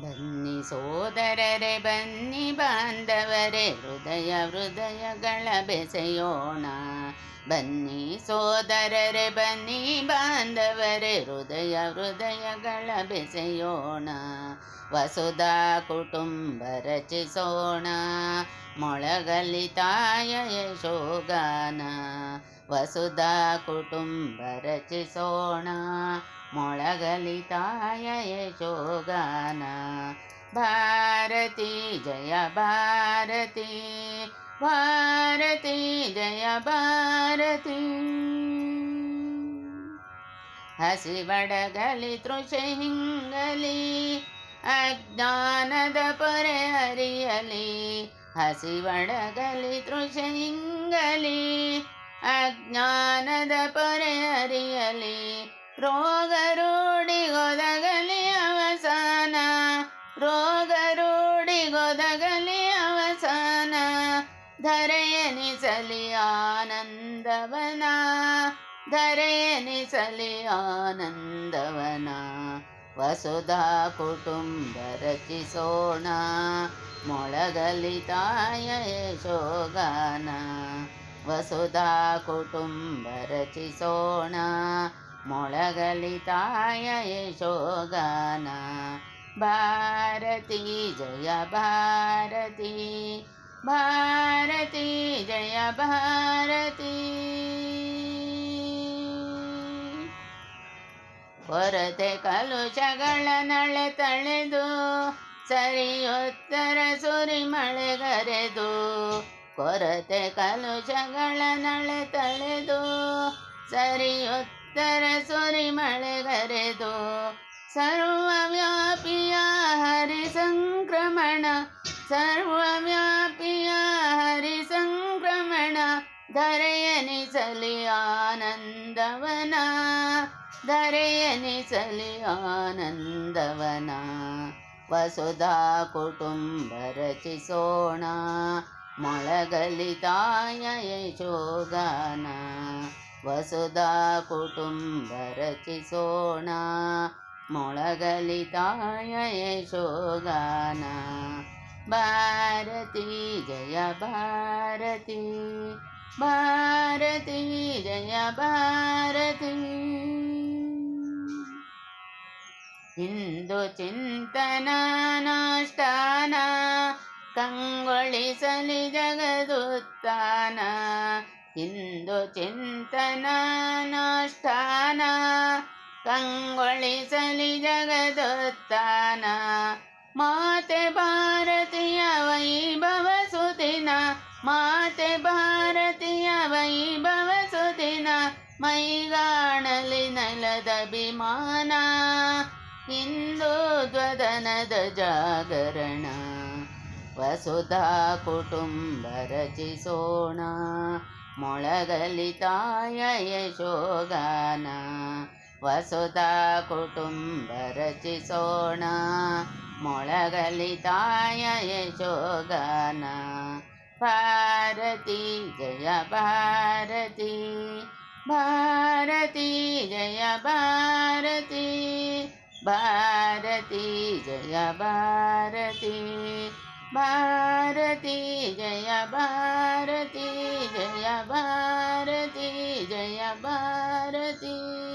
ಬನ್ನಿ ಸೋದರರೆ, ಬನ್ನಿ ಬಾಂಧವರೆ, ಹೃದಯ ಹೃದಯಗಳ ಬೆಸೆಯೋಣ. ಬನ್ನಿ ಸೋದರರೆ, ಬನ್ನಿ ಬಾಂಧವರೆ, ಹೃದಯ ಹೃದಯಗಳ ಬೆಸೆಯೋಣ. ವಸುಧಾ ಕುಟುಂಬ ರಚಿಸೋಣ. ಮೊಳಗಲಿ ತಾಯ ಯಶೋಗಾನ ವಸುಧಾ ಕುಟುಂಬ ರಚಿಸೋಣ. ಮೊಳಗಲಿ ತಾಯ ಯಶೋಗಾನ. ಭಾರತಿ ಜಯ ಭಾರತಿ. ಭಾರತಿ ಜಯ ಭಾರತಿ. ಹಸಿಬಡಗಲಿ ತೃಷ ಹಿಂಗಲಿ. ಅಜ್ಞಾನದ ಪೊರೆ ಹರಿಯಲಿ. ಹಸಿಬಡಗಲಿ ಬಡಗಲಿ ಹಿಂಗಲಿ. ಅಜ್ಞಾನದ ಪೊರೆ ಅರಿಯಲಿ ರೋಗ ರೂಢಿಗೊದಗಲಿ ಅವಸಾನ ರೋಗ ರೂಢಿಗೊದಗಲಿ ಅವಸಾನ, ಧರೆಯನಿಸಲಿ ಆನಂದವನ ಧರೆಯನಿಸಲಿ ಆನಂದವನ, ವಸುಧಾ ಕುಟುಂಬ ರಚಿಸೋಣ, ಮೊಳಗಲಿ ತಾಯ ಯಶೋಗಾನ ವಸುಧಾ ಕುಟುಂಬ ರಚಿಸೋಣ. ಮೊಳಗಲಿ ತಾಯ ಯಶೋಗಾನ. ಭಾರತಿ ಜಯ ಭಾರತಿ. ಭಾರತಿ ಜಯ ಭಾರತಿ. ಕೊರತೆ ಕಲುಷಗಳ ನಳೆ ತಳೆದು, ಸರಿಯುತ್ತರ ಸುರಿ ಮಳೆಗರೆದು ಕೊರತೆ ಕಲುಷಗಳ ನಳೆ ತಳೆದು, ಸರಿಯುತ್ತರ ಸುರಿ ಮಳೆಗರೆದು ಸರ್ವವ್ಯಾಪಿಯ ಹರಿ ಸಂಕ್ರಮಣ, ಸರ್ವವ್ಯಾಪಿಯ ಹರಿ ಸಂಕ್ರಮಣ, ಧರೆಯನಿಸಲಿ ಆನಂದವನ ಧರೆಯನಿಸಲಿ ಆನಂದವನ. ವಸುಧಾ ಕುಟುಂಬ ರಚಿಸೋಣ ಮೊಳಗಲಿ ತಾಯ ಯಶೋಗಾನ ವಸುಧಾ ಕುಟುಂಬ ರಚಿಸೋಣ ಮೊಳಗಲಿ ತಾಯ ಯಶೋಗಾನ ಭಾರತಿ ಜಯ ಭಾರತಿ ಭಾರತಿ ಜಯ ಭಾರತಿ ಇಂದು ಚಿಂತನ ನಾಷ್ಟಾನ ಕಂಗೊಳಿಸಲಿ ಜಗದುತ್ತಾನ ಇಂದು ಚಿಂತನ ನಾಷ್ಟಾನ ಕಂಗೊಳಿಸಲಿ ಜಗದುತ್ತಾನ ಮಾತೆ ಭಾರತೀಯ ವೈಭವ ಸುದಿನ, ಮಾತೆ ಭಾರತೀಯ ವೈಭವ ಸುದಿನ, ಮೈಗಾಣಲಿ ನೆಲದ ಅಭಿಮಾನ, ಇಂದು ದ್ವದನದ ಜಾಗರಣ. ವಸುಧಾ ಕುಟುಂಬ ರಚಿಸೋಣ. ಮೊಳಗಲಿ ತಾಯ ಯಶೋಗಾನ. ವಸುಧಾ ಕುಟುಂಬ ರಚಿಸೋಣ. ಮೊಳಗಲಿ ತಾಯ ಯಶೋಗಾನ. ಭಾರತಿ ಜಯ ಭಾರತಿ. ಭಾರತಿ ಜಯ ಭಾರತಿ. ಭಾರತಿ ಜಯ ಭಾರತಿ. भारती जय भारती जय भारती जय भारती।